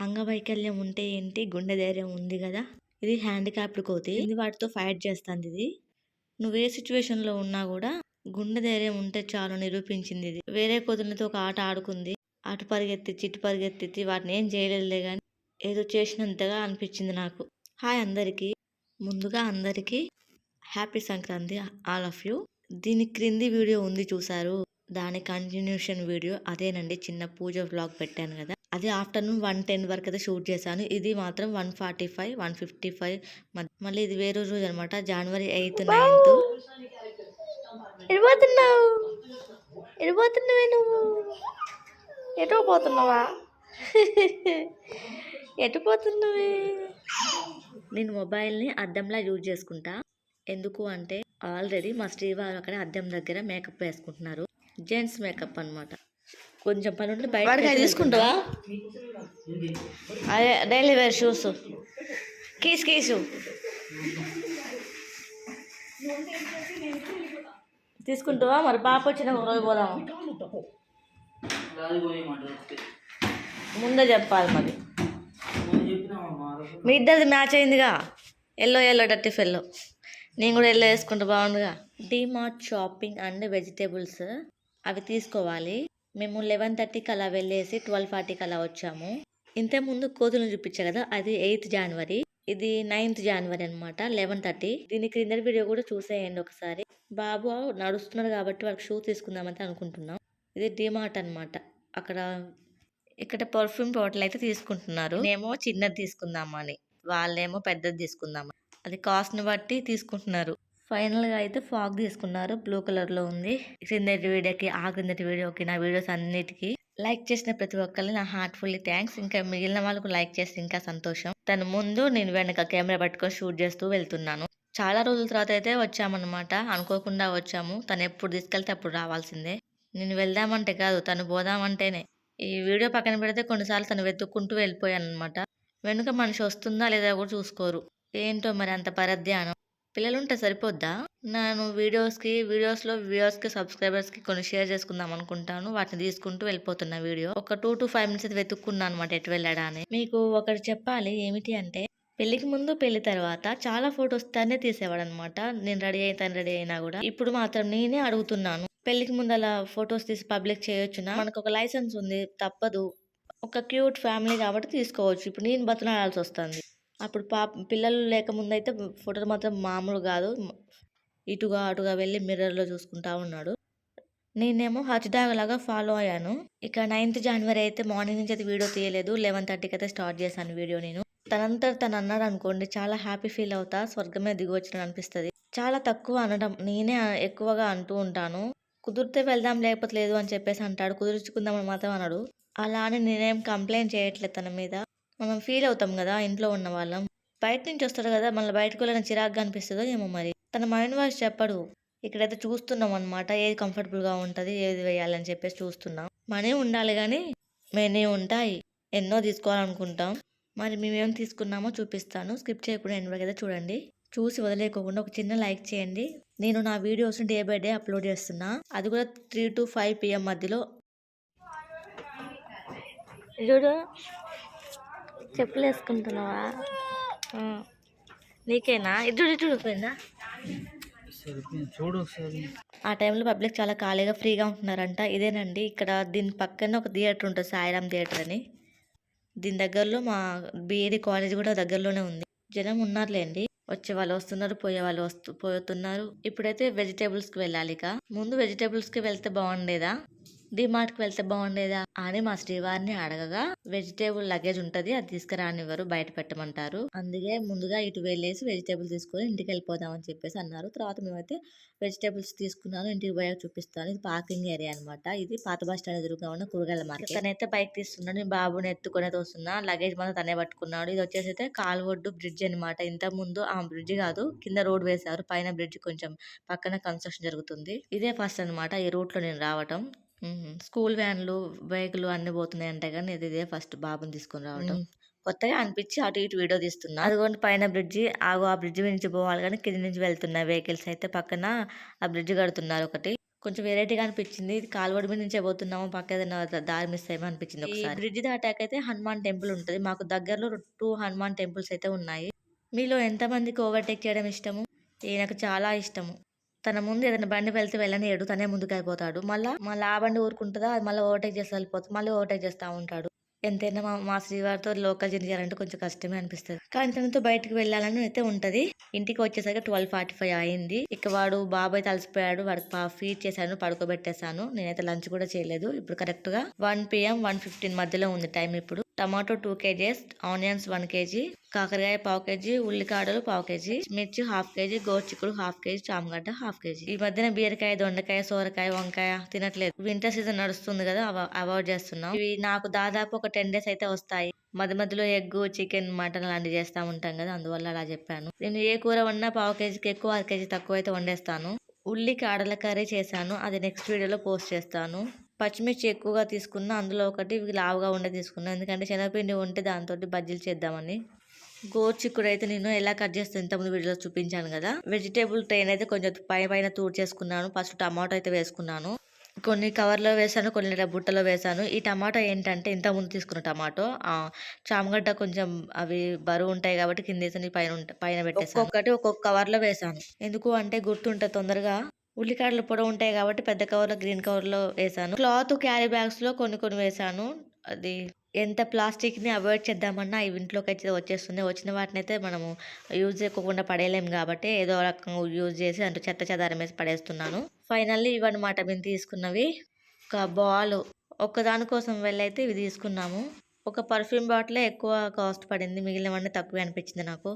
అంగవైకల్యం ఉంటే ఏంటి? గుండె ధైర్యం ఉంది కదా? ఇది హ్యాండిక్యాప్డ్ కోతి. ఇది వాటితో ఫైట్ చేస్తుంది ఇది. నువ్వు ఏ లో ఉన్నా కూడా గుండె ధైర్యం ఉంటే చాలు నిరూపించింది ఇది. వేరే కోతులతో ఒక ఆట ఆడుకుంది. అటు పరిగెత్తి ఇటు పరిగెత్తి వాటిని ఏం చేయలేదులే కానీ ఏదో చేసినంతగా అనిపించింది నాకు. హాయ్ అందరికీ. ముందుగా అందరికీ happy Sankranti all of you. దీని క్రింది వీడియో ఉంది చూసారు దాని కంటిన్యూషన్ వీడియో. అదేనండి చిన్న పూజ వ్లాగ్ పెట్టాను కదా. అది ఆఫ్టర్నూన్ వన్ టెన్ వరకు అయితే షూట్ చేశాను. ఇది మాత్రం one forty five one fifty five మళ్ళీ ఇది వేరే రోజు అనమాట. జనవరి ఎయిత్ నైన్త్. ఎడిపోతున్నావు? ఎడిపోతున్నావే నువ్వు? ఎటు పోతున్నావా? ఎటు పోతున్నావే? నేను మొబైల్ని అద్దంలా యూజ్ చేసుకుంటా. ఎందుకు అంటే ఆల్రెడీ మా శ్రీవారు అక్కడ అద్దం దగ్గర మేకప్ వేసుకుంటున్నారు. జెంట్స్ మేకప్ అన్నమాట. కొంచెం పని ఉంటే బయట తీసుకుంటావా? అదే డైలీ వేర్ షూస్. కీసు కీసు. తీసుకుంటావా? మరి పాప వచ్చిన ఒక రోజు పోదాం ముందే చెప్పాలి మరి. మీ ఇద్దరిది మ్యాచ్ అయిందిగా? ఎల్లో ఎల్లో డర్టీ ఫెల్లో నేను కూడా ఎల్లో వేసుకుంటే బాగుండుగా డిమార్ట్ షాపింగ్ అండ్ వెజిటేబుల్స్ అవి తీసుకోవాలి. మేము లెవెన్ థర్టీకి అలా వెళ్ళేసి ట్వెల్వ్ ఫార్టీకి అలా వచ్చాము. ఇంతే ముందు కోతులను చూపించా కదా అది ఎయిత్ జనవరి ఇది నైన్త్ జనవరి అనమాట లెవెన్ థర్టీ దీని క్రింద వీడియో కూడా చూసేయండి ఒకసారి. బాబు నడుస్తున్నాడు కాబట్టి వాళ్ళకి షూ తీసుకుందామని అనుకుంటున్నాం. ఇది డిమార్ట్ అన్నమాట. అక్కడ ఇక్కడ పర్ఫ్యూమ్ బాటిల్ అయితే తీసుకుంటున్నారు. నేమో చిన్నది తీసుకుందామని వాళ్ళేమో పెద్దది తీసుకుందామని. అది కాస్ట్ని బట్టి తీసుకుంటున్నారు. ఫైనల్గా అయితే ఫాగ్ తీసుకున్నారు. బ్లూ కలర్లో ఉంది క్రిందటి వీడియోకి ఆ క్రిందటి వీడియోకి నా వీడియోస్ అన్నిటికీ లైక్ చేసిన ప్రతి ఒక్కరికి నా హార్ట్ఫుల్లీ థ్యాంక్స్ ఇంకా మిగిలిన వాళ్ళకు లైక్ చేస్తే ఇంకా సంతోషం. తను ముందు నేను వెనక కెమెరా పట్టుకొని షూట్ చేస్తూ వెళ్తున్నాను. చాలా రోజుల తర్వాత అయితే వచ్చామన్నమాట. అనుకోకుండా వచ్చాము. తను ఎప్పుడు తీసుకెళ్తే అప్పుడు రావాల్సిందే. నేను వెళ్దామంటే కాదు తను పోదామంటేనే. ఈ వీడియో పక్కన పెడితే కొన్నిసార్లు తను వెతుక్కుంటూ వెళ్ళిపోయాను అనమాట వెనుక మనిషి వస్తుందా లేదా కూడా చూసుకోరు. ఏంటో మరి అంత పరధ్యానం. పిల్లలు ఉంటే సరిపోద్దా? నేను వీడియోస్కి వీడియోస్లో వ్యూవర్స్కి సబ్స్క్రైబర్స్కి కొన్ని షేర్ చేసుకుందాం అనుకుంటాను. వాటిని తీసుకుంటూ వెళ్ళిపోతున్న వీడియో. ఒక టూ టు ఫైవ్ మినిట్స్ అయితే వెతుక్కున్నాను అనమాట ఎటు వెళ్ళడా అని మీకు ఒకటి చెప్పాలి ఏమిటి అంటే పెళ్ళికి ముందు పెళ్ళి తర్వాత చాలా ఫొటోస్ తనే తీసేవాడు అనమాట నేను రెడీ అయితాను రెడీ అయినా కూడా. ఇప్పుడు మాత్రం నేనే అడుగుతున్నాను. పెళ్ళికి ముందు అలా ఫొటోస్ తీసి పబ్లిక్ చేయొచ్చునా? మనకు ఒక లైసెన్స్ ఉంది తప్పదు. ఒక క్యూట్ ఫ్యామిలీ కాబట్టి తీసుకోవచ్చు. ఇప్పుడు నేను బతులాడాల్సి వస్తుంది అప్పుడు పా పిల్లలు లేకముందు అయితే ఫోటోలు మాత్రం మామూలు కాదు. ఇటుగా అటుగా వెళ్ళి మిర్రర్లో చూసుకుంటా ఉన్నాడు. నేనేమో హచ్డాగ్ లాగా ఫాలో అయ్యాను. ఇక నైన్త్ జనవరి అయితే మార్నింగ్ నుంచి అయితే వీడియో తీయలేదు. లెవెన్ థర్టీకి అయితే స్టార్ట్ చేశాను వీడియో నేను. తనంతా తను అన్నాడు అనుకోండి చాలా హ్యాపీ ఫీల్ అవుతా స్వర్గమే దిగువచ్చిన అనిపిస్తుంది. చాలా తక్కువ అనడం నేనే ఎక్కువగా అంటూ ఉంటాను. కుదిరితే వెళ్దాం లేకపోతే లేదు అని చెప్పేసి అంటాడు. కుదుర్చుకుందామని మాత్రం అన్నాడు అలా అని నేనేం కంప్లైంట్ చేయట్లేదు తన మీద. మనం ఫీల్ అవుతాం కదా ఇంట్లో ఉన్న వాళ్ళం. బయట నుంచి వస్తాడు కదా మళ్ళీ బయటకు వెళ్ళిన చిరాగ్గా అనిపిస్తుందో ఏమో మరి. తన మైండ్ వాయిస్ చెప్పడు. ఇక్కడైతే చూస్తున్నాం అనమాట ఏది కంఫర్టబుల్గా ఉంటుంది ఏది వేయాలని చెప్పేసి చూస్తున్నాం. మనీ ఉండాలి కానీ మెనీ ఉంటాయి. ఎన్నో తీసుకోవాలనుకుంటాం. మరి మేమేం తీసుకున్నామో చూపిస్తాను. స్కిప్ చేయకుండా ఎండ్ వరకు అయితే చూడండి. చూసి వదిలేకోకుండా ఒక చిన్న లైక్ చేయండి. నేను నా videos day by day upload చేస్తున్నా. అది కూడా త్రీ టు ఫైవ్ పిఎం మధ్యలో. చూడు చెప్పులు వేసుకుంటున్నావా. నీకేనా? ఇటు ఇటు పోయిందా? చూడు ఆ టైంలో పబ్లిక్ చాలా ఖాళీగా ఫ్రీగా ఉంటున్నారంట. ఇదేనండి ఇక్కడ దీని పక్కన ఒక థియేటర్ ఉంటుంది సాయిరామ్ థియేటర్ అని. దీని దగ్గరలో మా బీఏడి కాలేజ్ కూడా దగ్గరలోనే ఉంది. జనం ఉన్నారులేండి. వచ్చే వాళ్ళు వస్తున్నారు పోయే వాళ్ళు వస్తూ పోతున్నారు. ఇప్పుడైతే వెజిటేబుల్స్కి వెళ్ళాలి ఇక ముందు వెజిటేబుల్స్కి వెళ్తే బాగుండేదా? డిమార్ట్కి వెళ్తే బాగుండేదా అని మా శ్రీవారిని అడగగా వెజిటేబుల్ లగేజ్ ఉంటది అది తీసుకురానివ్వరు బయట పెట్టమంటారు. అందుకే ముందుగా ఇటు వెళ్ళేసి వెజిటేబుల్ తీసుకొని ఇంటికి వెళ్ళిపోదామని చెప్పేసి అన్నారు. తర్వాత మేమైతే వెజిటేబుల్స్ తీసుకున్నాను ఇంటికి పోయాక చూపిస్తాను. ఇది పార్కింగ్ ఏరియా అన్నమాట. ఇది పాత బస్ స్టాండ్ ఎదురుగా ఉన్న కూరగాయల మార్కెట్ తనైతే బైక్ తీస్తున్నాడు నేను బాబుని ఎత్తుకొని తోస్తున్నా. లగేజ్ మాత్రం తనే పట్టుకున్నాడు. ఇది వచ్చేసి అయితే కాల్వొడ్డు బ్రిడ్జ్ అన్నమాట. ఇంత ముందు ఆ బ్రిడ్జ్ కాదు కింద రోడ్ వేశారు. పైన బ్రిడ్జ్ కొంచెం పక్కన కన్స్ట్రక్షన్ జరుగుతుంది. ఇదే ఫస్ట్ అన్నమాట. ఈ రూట్లో నేను రావటం. స్కూల్ వ్యాన్లు బైకులు అన్ని పోతున్నాయి అంటే కానీ ఇది ఇదే ఫస్ట్ బాబుని తీసుకొని రావటం. కొత్తగా అనిపించి అటు ఇటు వీడియో తీస్తున్నా. అదిగోండి పైన బ్రిడ్జి. ఆగు ఆ బ్రిడ్జి నుంచి పోవాలి కానీ కింద నుంచి వెళ్తున్నాయి వెహికల్స్ అయితే పక్కన ఆ బ్రిడ్జ్ కడుతున్నారు ఒకటి. కొంచెం వెరైటీగా అనిపించింది. ఇది కాలువడి మీద నుంచే పోతున్నాము పక్క ఏదైనా దారి మిస్ అయ్యేమో అనిపించింది ఒకసారి. బ్రిడ్జ్ దాటాక అయితే హనుమాన్ టెంపుల్ ఉంటుంది. మాకు దగ్గరలో టూ హనుమాన్ టెంపుల్స్ అయితే ఉన్నాయి. మీలో ఎంతమందికి ఓవర్టేక్ చేయడం ఇష్టము? ఈయనకు చాలా ఇష్టము. తన ముందు ఏదైనా బండి వెళ్తే వెళ్ళని ఏడు తనే ముందుకు అయిపోతాడు మళ్ళీ మళ్ళీ ఆ బండి ఊరుకుంటుందా? అది మళ్ళీ ఓవర్టేక్ చేసి వెళ్ళిపోతుంది మళ్ళీ ఓవర్టేక్ చేస్తూ ఉంటాడు. ఎంతైనా మా మా శ్రీవారితో లోకల్ జర్నీ చేయాలంటే కొంచెం కష్టమే అనిపిస్తుంది. కానీ తనతో బయటకు వెళ్ళాలని అయితే ఉంటది. ఇంటికి వచ్చేసరికి ట్వెల్వ్ ఫార్టీ ఫైవ్ అయింది. ఇక వాడు బాబాయ్ తలసిపోయాడు. వాడికి ఫీడ్ చేశాను పడుకోబెట్టేశాను. నేనైతే లంచ్ కూడా చేయలేదు. ఇప్పుడు కరెక్ట్గా వన్ పిఎం వన్ ఫిఫ్టీన్ మధ్యలో ఉంది టైం ఇప్పుడు. Tomato two KGs onions one KG కాకరకాయ పావు కేజీ ఉల్లికాడలు పావు కేజీ మిర్చి హాఫ్ కేజీ గోచిక్కుడు హాఫ్ కేజీ చామగడ్డ హాఫ్ కేజీ. ఈ మధ్యన బీరకాయ దొండకాయ సోరకాయ వంకాయ తినట్లేదు. వింటర్ సీజన్ నడుస్తుంది కదా అవాయిడ్ చేస్తున్నాం. ఇవి నాకు దాదాపు ఒక టెన్ డేస్ అయితే వస్తాయి. మధ్య మధ్యలో ఎగ్ చికెన్ మటన్ లాంటివి చేస్తా ఉంటాం కదా అందువల్ల అలా చెప్పాను. నేను ఏ కూర వండినా పావు కేజీకి ఎక్కువ అర కేజీ తక్కువ అయితే వండేస్తాను. ఉల్లి కాడల కర్రీ చేశాను. అది నెక్స్ట్ వీడియోలో పోస్ట్ చేస్తాను. పచ్చిమిర్చి ఎక్కువగా తీసుకున్నా అందులో ఒకటి లావుగా ఉండే తీసుకున్నాను ఎందుకంటే శనగపిండి ఉంటే దాంతో బజ్జీలు చేద్దామని. గోర్చిక్కుడు అయితే నేను ఎలా కట్ చేస్తాను ఇంతకుముందు వీడియోలో చూపించాను కదా. వెజిటేబుల్ ట్రైన్ అయితే కొంచెం పై పైన తూడు చేసుకున్నాను. ఫస్ట్ టమాటో అయితే వేసుకున్నాను. కొన్ని కవర్లో వేసాను కొన్ని బుట్టలో వేసాను. ఈ టమాటో ఏంటంటే ఇంత ముందు తీసుకున్న టమాటో. చామగడ్డ కొంచెం అవి బరువు ఉంటాయి కాబట్టి కింద పైన పైన పెట్టేసాను ఒక్కొక్కటి ఒక్కొక్క కవర్లో వేసాను. ఎందుకు అంటే గుర్తుంటే తొందరగా ఉల్లికాడలు పొడవు ఉంటాయి కాబట్టి పెద్ద కవర్లో గ్రీన్ కవర్లో వేసాను క్లాత్ క్యారీ బ్యాగ్స్లో కొన్ని కొన్ని వేసాను అది ఎంత ప్లాస్టిక్ని అవాయిడ్ చేద్దామన్నా ఇవి ఇంట్లోకి అయితే వచ్చేస్తుంది వచ్చిన వాటిని అయితే మనము యూజ్ చేయకుండా పడేయలేము కాబట్టి ఏదో రకంగా యూజ్ చేసి అంటే చెత్త చెదారం వేసి పడేస్తున్నాను. ఫైనల్లీ ఇవన్నమాట మేము తీసుకున్నవి. ఒక బాల్ ఒక్కదానికోసం వెళ్ళైతే ఇవి తీసుకున్నాము. ఒక పర్ఫ్యూమ్ బాటిల్ ఎక్కువ కాస్ట్ పడింది. మిగిలినవన్నీ తక్కువే అనిపించింది నాకు.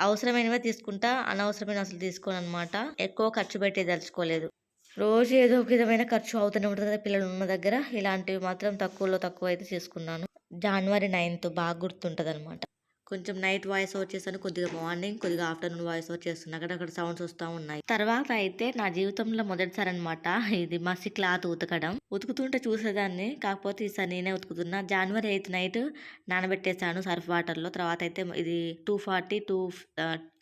అవసరమైనవే తీసుకుంటా అనవసరమైన అసలు తీసుకోను అనమాట ఎక్కువ ఖర్చు పెట్టి తలుచుకోలేదు. రోజు ఏదో ఒక విధమైన ఖర్చు అవుతూనే ఉంటుంది కదా పిల్లలు ఉన్న దగ్గర. ఇలాంటివి మాత్రం తక్కువలో తక్కువ అయితే తీసుకున్నాను జనవరి నైన్త్ బాగా గుర్తుంటుంది అనమాట కొంచెం నైట్ వాయిస్ ఓవర్ చేశాను కొద్దిగా మార్నింగ్ కొద్దిగా ఆఫ్టర్నూన్ వాయిస్ ఓవర్ చేస్తున్నాను అక్కడక్కడ సౌండ్స్ వస్తూ ఉన్నాయి. తర్వాత అయితే నా జీవితంలో మొదటిసారి అనమాట ఇది మసి క్లాత్ ఉతకడం. ఉతుకుతుంటే చూసేదాన్ని. కాకపోతే ఈసారి నేనే ఉతుకుతున్నా. జనవరి ఎయిత్ నైట్ నానబెట్టేశాను సర్ఫ్ వాటర్లో తర్వాత అయితే ఇది టూ ఫార్టీ టూ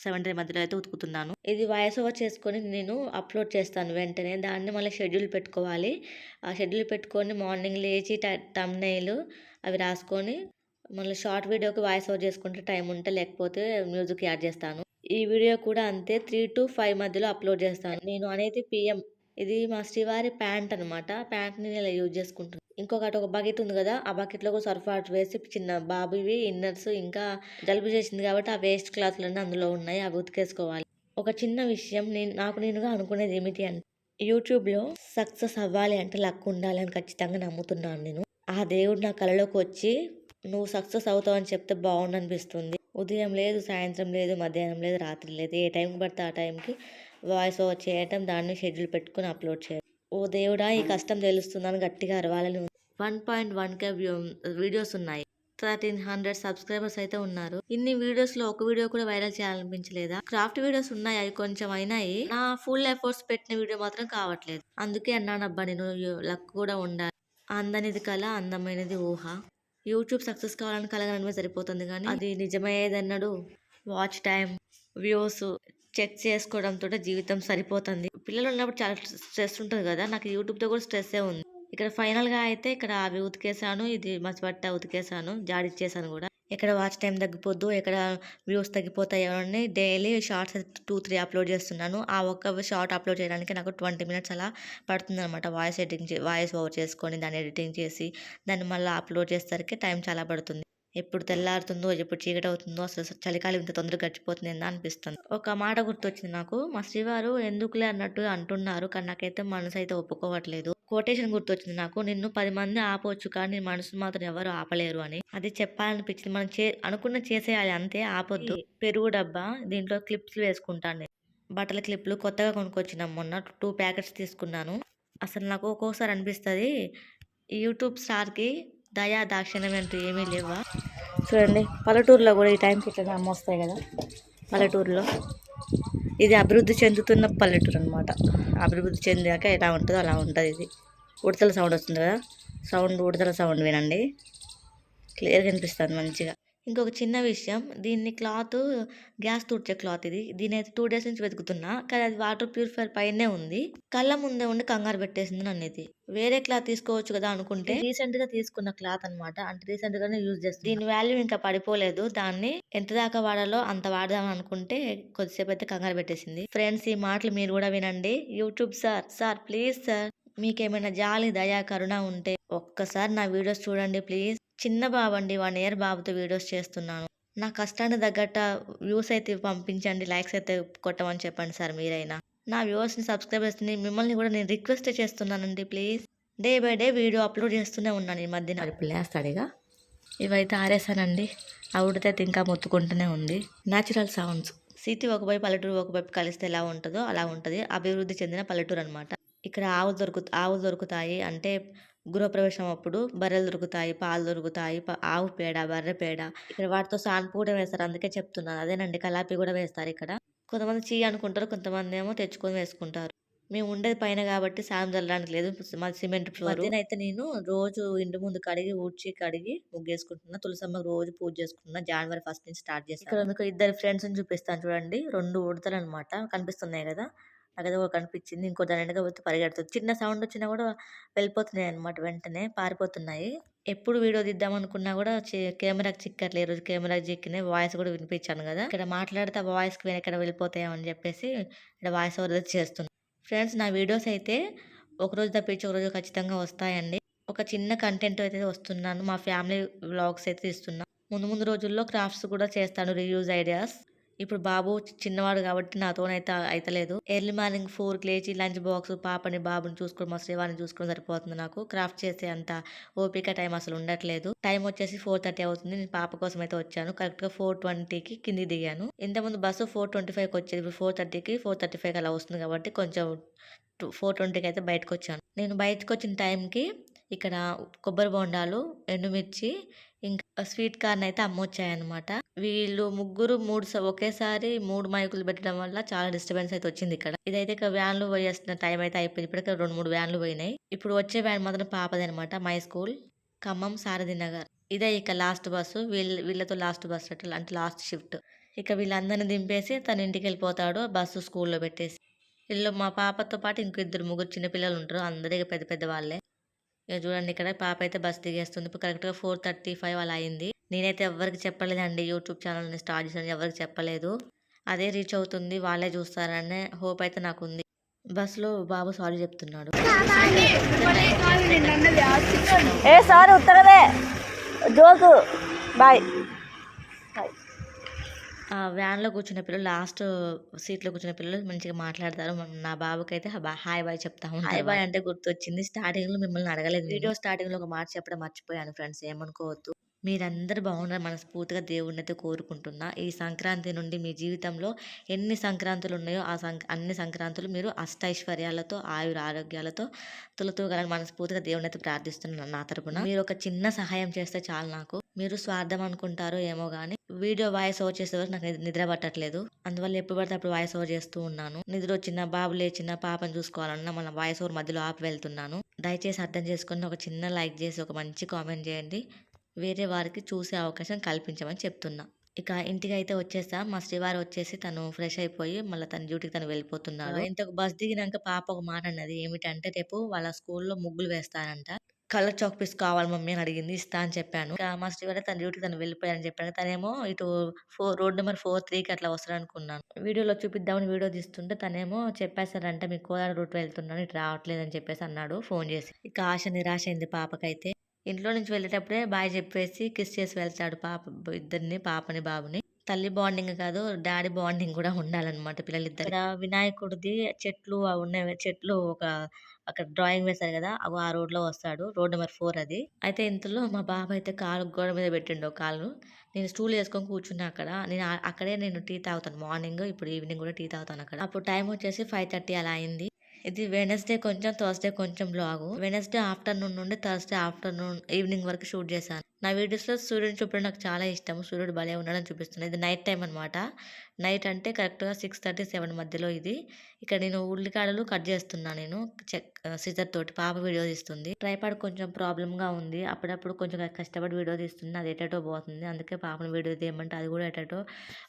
సెవెంటీ మధ్యలో అయితే ఉతుకుతున్నాను. ఇది వాయిస్ ఓవర్ చేసుకొని నేను అప్లోడ్ చేస్తాను వెంటనే. దాన్ని మళ్ళీ షెడ్యూల్ పెట్టుకోవాలి. ఆ షెడ్యూల్ పెట్టుకొని మార్నింగ్ లేచి తమ్నైల్ అవి రాసుకొని మళ్ళీ షార్ట్ వీడియోకి వాయిస్ ఓవర్ చేసుకుంటే టైం ఉంటే లేకపోతే మ్యూజిక్ యాడ్ చేస్తాను. ఈ వీడియో కూడా అంతే త్రీ టు ఫైవ్ మధ్యలో అప్లోడ్ చేస్తాను. నేను అనేది పిఎం. ఇది మా శ్రీవారి ప్యాంట్ అనమాట ప్యాంట్ని నేను ఇలా యూజ్ చేసుకుంటాను ఇంకొకటి ఒక బకెట్ ఉంది కదా ఆ బకెట్లో సర్ఫాట్ కూడా సర్ఫ్ వాటర్ వేసి చిన్న బాబువి ఇన్నర్స్ ఇంకా జలుబు చేసింది కాబట్టి ఆ వేస్ట్ క్లాత్లన్నీ అందులో ఉన్నాయి అవి ఉతికేసుకోవాలి. ఒక చిన్న విషయం నేను నాకు నేనుగా అనుకునేది ఏమిటి అంటే యూట్యూబ్లో సక్సెస్ అవ్వాలి అంటే లక్ ఉండాలి అని ఖచ్చితంగా నమ్ముతున్నాను నేను. ఆ దేవుడు నా కళలోకి వచ్చి నువ్వు సక్సెస్ అవుతావు అని చెప్తే బాగుండు అనిపిస్తుంది ఉదయం లేదు సాయంత్రం లేదు మధ్యాహ్నం లేదు రాత్రి లేదు. ఏ టైంకి పడితే ఆ టైంకి వాయిస్ ఓవర్ చేయటం దాన్ని షెడ్యూల్ పెట్టుకుని అప్లోడ్ చేయడం ఓ దేవుడా ఈ కష్టం తెలుస్తుందని గట్టిగా అరవాలని one point one K videos ఉన్నాయి. థర్టీన్ హండ్రెడ్ సబ్స్క్రైబర్స్ అయితే ఉన్నారు. ఇన్ని వీడియోస్లో ఒక వీడియో కూడా వైరల్ చేయాలనిపించలేదా? క్రాఫ్ట్ వీడియోస్ ఉన్నాయి అవి కొంచెం అయినాయి. నా ఫుల్ ఎఫర్ట్స్ పెట్టిన వీడియో మాత్రం కావట్లేదు. అందుకే అన్నానబ్బా నేను లక్ కూడా ఉండాలి. అందనిది కళ అందమైనది ఊహ. యూట్యూబ్ సక్సెస్ కావాలని కలగనమే సరిపోతుంది కానీ అది నిజమయ్యేదన్నాడు. వాచ్ టైం వ్యూస్ చెక్ చేసుకోవడంతో జీవితం సరిపోతుంది. పిల్లలు ఉన్నప్పుడు చాలా స్ట్రెస్ ఉంటుంది కదా నాకు యూట్యూబ్తో కూడా స్ట్రెస్సే ఉంది. ఇక్కడ ఫైనల్గా అయితే ఇక్కడ అవి ఉతికేసాను ఇది మసిబట్ట ఉతికేసాను జాడిచ్చేసాను కూడా. ఎక్కడ వాచ్ టైం తగ్గిపోద్దు ఎక్కడ వ్యూస్ తగ్గిపోతాయో అని daily shorts two three upload చేస్తున్నాను. ఆ ఒక్క షార్ట్ అప్లోడ్ చేయడానికి నాకు ట్వంటీ మినిట్స్ అలా పడుతుంది అనమాట వాయిస్ ఎడిటింగ్ వాయిస్ ఓవర్ చేసుకొని దాన్ని ఎడిటింగ్ చేసి దాన్ని మళ్ళీ అప్లోడ్ చేసేసరికి టైం చాలా పడుతుంది. ఎప్పుడు తెల్లారుతుందో ఎప్పుడు చీకటి అవుతుందో అసలు చలికాలం ఇంత తొందరగా గడిచిపోతుంది ఏందా అనిపిస్తుంది. ఒక మాట గుర్తొచ్చింది నాకు. మా శ్రీవారు ఎందుకులే అన్నట్టు అంటున్నారు కానీ నాకైతే మనసు అయితే ఒప్పుకోవట్లేదు. కోటేషన్ గుర్తొచ్చింది నాకు. నిన్ను పది మంది ఆపవచ్చు కానీ నీ మనసు మాత్రం ఎవరు ఆపలేరు అని. అది చెప్పాలనిపించింది. మనం చే అనుకున్న చేసేయాలి. అంతే ఆపొద్దు. పెరుగు డబ్బా దీంట్లో క్లిప్స్ వేసుకుంటాను. బట్టల క్లిప్లు కొత్తగా కొనుక్కొచ్చినాం మొన్న. టూ ప్యాకెట్స్ తీసుకున్నాను. అసలు నాకు ఒక్కొక్కసారి అనిపిస్తుంది యూట్యూబ్ స్టార్కి దయా దాక్షిణ్యం అంటూ ఏమీ లేవా? చూడండి. పల్లెటూరులో కూడా ఈ టైంకి ఇట్లా అమ్మ వస్తాయి కదా? పల్లెటూరులో. ఇది అభివృద్ధి చెందుతున్న పల్లెటూరు అనమాట అభివృద్ధి చెందాక ఎలా ఉంటుందో అలా ఉంటుంది ఇది. ఉడతల సౌండ్ వస్తుంది కదా? సౌండ్ ఉడతల సౌండ్ వినండి. క్లియర్గా అనిపిస్తుంది మంచిగా. ఇంకొక చిన్న విషయం. దీన్ని క్లాత్ గ్యాస్ తుడిచే క్లాత్ ఇది. దీని అయితే టూ డేస్ నుంచి వెతుకుతున్నా. కానీ అది వాటర్ ప్యూరిఫైర్ పైనే ఉంది. కళ్ళ ముందే ఉండి కంగారు పెట్టేసింది నన్ను ఇది. వేరే క్లాత్ తీసుకోవచ్చు కదా అనుకుంటే రీసెంట్గా తీసుకున్న క్లాత్ అన్నమాట. అంటే రీసెంట్ గానే యూజ్ చేస్తాను దీని వాల్యూ ఇంకా పడిపోలేదు. దాన్ని ఎంత దాకా వాడాలో అంత వాడదాం అనుకుంటే కొద్దిసేపు అయితే కంగారు పెట్టేసింది. ఫ్రెండ్స్ ఈ మాటలు మీరు కూడా వినండి. YouTube sir sir please sir మీకేమైనా జాలి దయా కరుణ ఉంటే ఒక్కసారి నా వీడియోస్ చూడండి ప్లీజ్. చిన్న బాబు అండి వన్ ఇయర్ బాబుతో వీడియోస్ చేస్తున్నాను. నా కష్టానికి తగ్గట్ట వ్యూస్ అయితే పంపించండి లైక్స్ అయితే కొట్టమని చెప్పండి సార్ మీరైనా. నా వ్యూవర్స్ని సబ్స్క్రైబర్స్ని మిమ్మల్ని కూడా నేను రిక్వెస్ట్ చేస్తున్నానండి please. Day by day video upload చేస్తూనే ఉన్నాను ఈ మధ్యన. మరి పిల్లేస్తాడిగా ఇవైతే ఆరేసానండి. ఆ ఉడితే ఇంకా మొత్తుకుంటూనే ఉంది. న్యాచురల్ సౌండ్స్ సిటీ ఒకవైపు పల్లెటూరు ఒకవైపు కలిస్తే ఎలా ఉంటుందో అలా ఉంటుంది. అభివృద్ధి చెందిన పల్లెటూరు అనమాట ఇక్కడ ఆవులు దొరుకు ఆవులు దొరుకుతాయి. అంటే గృహప్రవేశం అప్పుడు బర్రెలు దొరుకుతాయి పాలు దొరుకుతాయి ఆవు పేడ బర్రె పేడ. ఇక్కడ వాటితో సాన్పు కూడా వేస్తారు. అందుకే చెప్తున్నాను. అదేనండి. కలాపి కూడా వేస్తారు ఇక్కడ. కొంతమంది చీ అనుకుంటారు కొంతమంది ఏమో తెచ్చుకొని వేసుకుంటారు. మేము ఉండేది పైన కాబట్టి సాయం చల్లడానికి లేదు. మాది సిమెంట్ ఫ్లోర్. అయితే నేను రోజు ఇంటి ముందు కడిగి ఊడ్చి కడిగి ముగ్గేసుకుంటున్నా. తులసమ్మ రోజు పూజ చేసుకుంటున్నా. జనవరి ఫస్ట్ నుంచి స్టార్ట్ చేస్తాను. ఇక్కడ మీకు ఇద్దరు ఫ్రెండ్స్ చూపిస్తాను చూడండి. రెండు ఉడతలు అనమాట కనిపిస్తున్నాయి కదా. నాకైతే ఒక కనిపించింది. ఇంకో దాని వెనక పోతే పరిగెడుతుంది. చిన్న సౌండ్ వచ్చినా కూడా వెళ్ళిపోతున్నాయి అనమాట వెంటనే పారిపోతున్నాయి. ఎప్పుడు వీడియో తీద్దాం అనుకున్నా కూడా కెమెరాకి చిక్కట్లేదు ఈరోజు రోజు కెమెరాకి చిక్కినాయి. వాయిస్ కూడా వినిపించాను కదా. ఇక్కడ మాట్లాడితే ఆ వాయిస్కి వెనక్కడ వెళ్ళిపోతాయని చెప్పేసి ఇక్కడ వాయిస్ ఓవర్ చేస్తున్నాను. ఫ్రెండ్స్ నా వీడియోస్ అయితే ఒక రోజు తప్పించి ఒక రోజు ఖచ్చితంగా వస్తాయండి. ఒక చిన్న కంటెంట్ అయితే వస్తున్నాను. మా ఫ్యామిలీ వ్లాగ్స్ అయితే ఇస్తున్నాను ముందు ముందు రోజుల్లో క్రాఫ్ట్స్ కూడా చేస్తాను. Reuse ideas. ఇప్పుడు బాబు చిన్నవాడు కాబట్టి నాతోనైతే అయితలేదు. ఎర్లీ మార్నింగ్ ఫోర్కి లేచి లంచ్ బాక్స్ పాపని బాబుని చూసుకోవడం మా శ్రీవాణి చూసుకోవడం సరిపోతుంది నాకు. క్రాఫ్ట్ చేసే అంత ఓపిక టైం అసలు ఉండట్లేదు. టైం వచ్చేసి ఫోర్ థర్టీ అవుతుంది. నేను పాప కోసం అయితే వచ్చాను. కరెక్ట్గా ఫోర్ ట్వంటీకి కింది దిగాను. ఇంతకుముందు బస్సు ఫోర్ ట్వంటీ ఫైవ్కి వచ్చేది. ఇప్పుడు ఫోర్ థర్టీకి ఫోర్ థర్టీ ఫైవ్ అలా వస్తుంది కాబట్టి కొంచెం ఫోర్ ట్వంటీకి అయితే బయటకు వచ్చాను. నేను బయటకు వచ్చిన టైంకి ఇక్కడ కొబ్బరి బొండాలు ఎండుమిర్చి ఇంకా స్వీట్ కార్న్ అయితే అమ్మొచ్చాయన్నమాట. వీళ్ళు ముగ్గురు మూడు స- ఒకేసారి మూడు మైకులు పెట్టడం వల్ల చాలా డిస్టర్బెన్స్ అయితే వచ్చింది ఇక్కడ. ఇదైతే ఇక వ్యాన్లు పోయేస్తున్న టైం అయితే అయిపోయింది. ఇప్పటికే రెండు మూడు వ్యాన్లు పోయినాయి. ఇప్పుడు వచ్చే వ్యాన్ మాత్రం పాపది అనమాట మై స్కూల్ ఖమ్మం సారథి నగర్. ఇదే ఇక లాస్ట్ బస్సు వీళ్ళ వీళ్ళతో లాస్ట్ బస్సు అంటే లాస్ట్ షిఫ్ట్. ఇక వీళ్ళందరిని దింపేసి తన ఇంటికి వెళ్ళిపోతాడు బస్సు స్కూల్లో పెట్టేసి. వీళ్ళు మా పాపతో పాటు ఇంకో ఇద్దరు ముగ్గురు చిన్నపిల్లలు ఉంటారు. అందరూ పెద్ద పెద్ద వాళ్ళే. ఇక చూడండి ఇక్కడ పాప అయితే బస్ దిగేస్తుంది. ఇప్పుడు కరెక్ట్గా ఫోర్ థర్టీ ఫైవ్ అలా అయింది. నేనైతే ఎవరికి చెప్పలేదండి యూట్యూబ్ ఛానల్ని స్టార్ట్ చేసాను ఎవరికి చెప్పలేదు. అదే రీచ్ అవుతుంది. వాళ్ళే చూస్తారనే హోప్ అయితే నాకు ఉంది బస్సులో బాబు సారీ చెప్తున్నాడు. ఏ సారీ ఉత్తరదే జోకు. బాయ్ బాయ్ వ్యాన్లో కూర్చున్న పిల్లలు లాస్ట్ సీట్లో కూర్చున్న పిల్లలు మంచిగా మాట్లాడతారు. నా బాబుకి అయితే హాయ్ బాయ్ చెప్తా హాయ్ బాయ్ అంటే గుర్తొచ్చింది. స్టార్టింగ్లో మిమ్మల్ని అడగలేదు వీడియో స్టార్టింగ్లో ఒక మాట చెప్పడం మర్చిపోయాను ఫ్రెండ్స్ ఏమనుకోవద్దు. మీరందరూ బాగున్నారు మనస్ఫూర్తిగా దేవుడిని అయితే కోరుకుంటున్నా. ఈ సంక్రాంతి నుండి మీ జీవితంలో ఎన్ని సంక్రాంతులు ఉన్నాయో ఆ సంక్ అన్ని సంక్రాంతులు మీరు అష్టైశ్వర్యాలతో ఆయుర ఆరోగ్యాలతో తులతూగాలని మనస్ఫూర్తిగా దేవుని అయితే ప్రార్థిస్తున్నాను నా తరపున. మీరు ఒక చిన్న సహాయం చేస్తే చాలు నాకు. మీరు స్వార్థం అనుకుంటారో ఏమో కానీ వీడియో వాయిస్ ఓవర్ చేసే వరకు నాకు నిద్ర- నిద్ర పట్టట్లేదు. అందువల్ల ఎప్పుడు పడితే అప్పుడు వాయిస్ ఓవర్ చేస్తూ ఉన్నాను. నిద్ర వచ్చిన బాబు లేచిన పాపను చూసుకోవాలన్నా మన వాయిస్ ఓవర్ మధ్యలో ఆపి వెళ్తున్నాను. దయచేసి అర్థం చేసుకుని ఒక చిన్న లైక్ చేసి ఒక మంచి కామెంట్ చేయండి. వేరే వారికి చూసే అవకాశం కల్పించమని చెప్తున్నా. ఇక ఇంటికి అయితే వచ్చేసా మా శ్రీవారు వచ్చేసి తను ఫ్రెష్ అయిపోయి మళ్ళీ తన డ్యూటీకి తను వెళ్ళిపోతున్నాడు. ఇంతకు బస్ దిగినాక పాప ఒక మాట అన్నది. ఏమిటంటే రేపు వాళ్ళ స్కూల్లో ముగ్గులు వేస్తారంట. కలర్ చాక్ పీస్ కావాలి మమ్మీ అని అడిగింది. ఇస్తా అని చెప్పాను. ఇక మా శ్రీవారు తన డ్యూటీకి తను వెళ్ళిపోయారని చెప్పాను. తనేమో ఇటు ఫోర్ రోడ్ నెంబర్ ఫోర్ త్రీకి అట్లా వస్తాడు అనుకున్నాను వీడియోలో చూపిద్దామని వీడియో తీస్తుంటే తనేమో చెప్పేశారంట మీ కోదాడ రూట్ వెళ్తున్నాను ఇటు రావట్లేదు అని చెప్పేసి అన్నాడు ఫోన్ చేసి. ఇక ఆశ నిరాశ అయింది పాపకైతే. ఇంట్లో నుంచి వెళ్ళేటప్పుడే బాయ్ చెప్పేసి కిస్ చేసి వెళ్తాడు పాప ఇద్దరిని పాపని బాబుని. తల్లి బాండింగ్ కాదు డాడీ బాండింగ్ కూడా ఉండాలన్నమాట పిల్లలిద్దరు ఇక్కడ వినాయకుడిది చెట్లు అవి ఉన్నాయి చెట్లు ఒక అక్కడ డ్రాయింగ్ వేశారు కదా అగో ఆ రోడ్లో వస్తాడు రోడ్ నెంబర్ ఫోర్ అది. అయితే ఇంతలో మా బాబు అయితే కాలు గోడ మీద పెట్టిండు కాలు నేను స్టూల్ వేసుకొని కూర్చున్నా అక్కడ. నేను అక్కడే నేను టీ తాగుతాను మార్నింగ్ ఇప్పుడు ఈవినింగ్ కూడా టీ తాగుతాను అక్కడ. అప్పుడు టైం వచ్చేసి ఫైవ్ థర్టీ అలా అయింది. ఇది వెనస్డే కొంచెం థర్స్డే కొంచెం బ్లాగు వెనస్డే ఆఫ్టర్నూన్ నుండి థర్స్డే ఆఫ్టర్నూన్ ఈవినింగ్ వరకు షూట్ చేశాను. నా వీడియోస్లో సూర్యుడిని చూపడం నాకు చాలా ఇష్టం సూర్యుడు భలే ఉన్నాడని చూపిస్తున్నాను ఇది నైట్ టైం అనమాట నైట్ అంటే కరెక్ట్గా సిక్స్ థర్టీ సెవెన్ మధ్యలో ఇది. ఇక్కడ నేను ఉల్లికాడలు కట్ చేస్తున్నాను నేను. చెక్ సిజర్ తోటి పాప వీడియో తీస్తుంది. ట్రైపాడ్ కొంచెం ప్రాబ్లమ్గా ఉంది. అప్పుడప్పుడు కొంచెం కష్టపడి వీడియో తీస్తుంది. అది ఎటటో పోతుంది. అందుకే పాపను వీడియో తీయమంటే అది కూడా ఎటటో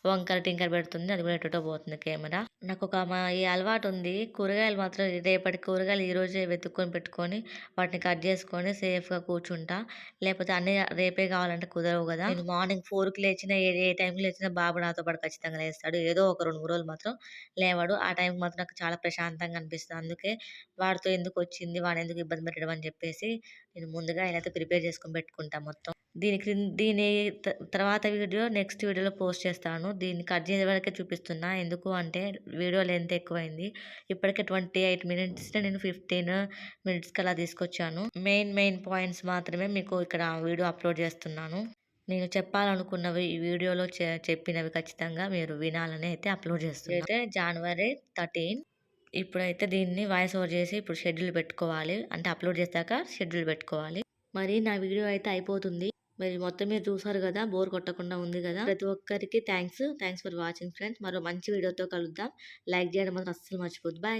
వంకర టింకర పెడుతుంది. అది కూడా ఎటటో పోతుంది కెమెరా. నాకు ఒక మా ఈ అలవాటు ఉంది. కూరగాయలు మాత్రం రేపటి కూరగాయలు ఈరోజే వెతుక్కొని పెట్టుకొని వాటిని కట్ చేసుకొని సేఫ్గా కూర్చుంటా. లేకపోతే అన్ని రేపే కావాలంటే కుదరవు కదా! నేను మార్నింగ్ ఫోర్కి లేచిన ఏ ఏ టైంకి లేచినా బాబు నాతో పాటు ఖచ్చితంగా లేస్తాడు. ఏదో ఒక రెండు మూడు రోజులు మాత్రం లేవాడు. ఆ టైంకి మాత్రం నాకు చాలా ప్రశాంతంగా అనిపిస్తుంది. అందుకే వాడితో ఎందుకు వచ్చింది? వాడు ఎందుకు ఇబ్బంది పెట్టడం అని చెప్పేసి నేను ముందుగా అయితే ప్రిపేర్ చేసుకొని పెట్టుకుంటా మొత్తం. దీని క్రిన్ దీని త- తర్వాత వీడియో నెక్స్ట్ వీడియోలో పోస్ట్ చేస్తాను. దీన్ని కట్ చేసే వరకే చూపిస్తున్నా. ఎందుకు అంటే వీడియో లెంత్ ఎక్కువైంది. ఇప్పటికే ట్వంటీ ఎయిట్ మినిట్స్ నేను ఫిఫ్టీన్ మినిట్స్కి అలా తీసుకొచ్చాను. మెయిన్ మెయిన్ పాయింట్స్ మాత్రమే మీకు ఇక్కడ వీడియో అప్లోడ్ చేస్తున్నాను. నేను చెప్పాలనుకున్నవి ఈ వీడియోలో చెప్పినవి ఖచ్చితంగా మీరు వినాలని అయితే అప్లోడ్ చేస్తున్నాను అయితే జనవరి థర్టీన్ ఇప్పుడైతే దీన్ని వాయిస్ ఓవర్ చేసి ఇప్పుడు షెడ్యూల్ పెట్టుకోవాలి. అంటే అప్లోడ్ చేశాక షెడ్యూల్ పెట్టుకోవాలి. మరి నా వీడియో అయితే అయిపోతుంది. మరి మొత్తం మీరు చూసారు కదా బోర్ కొట్టకుండా ఉంది కదా. ప్రతి ఒక్కరికి thanks thanks for watching friends మరో మంచి వీడియోతో కలుద్దాం. లైక్ చేయడం మాత్రం అస్సలు మర్చిపోద్దు. బాయ్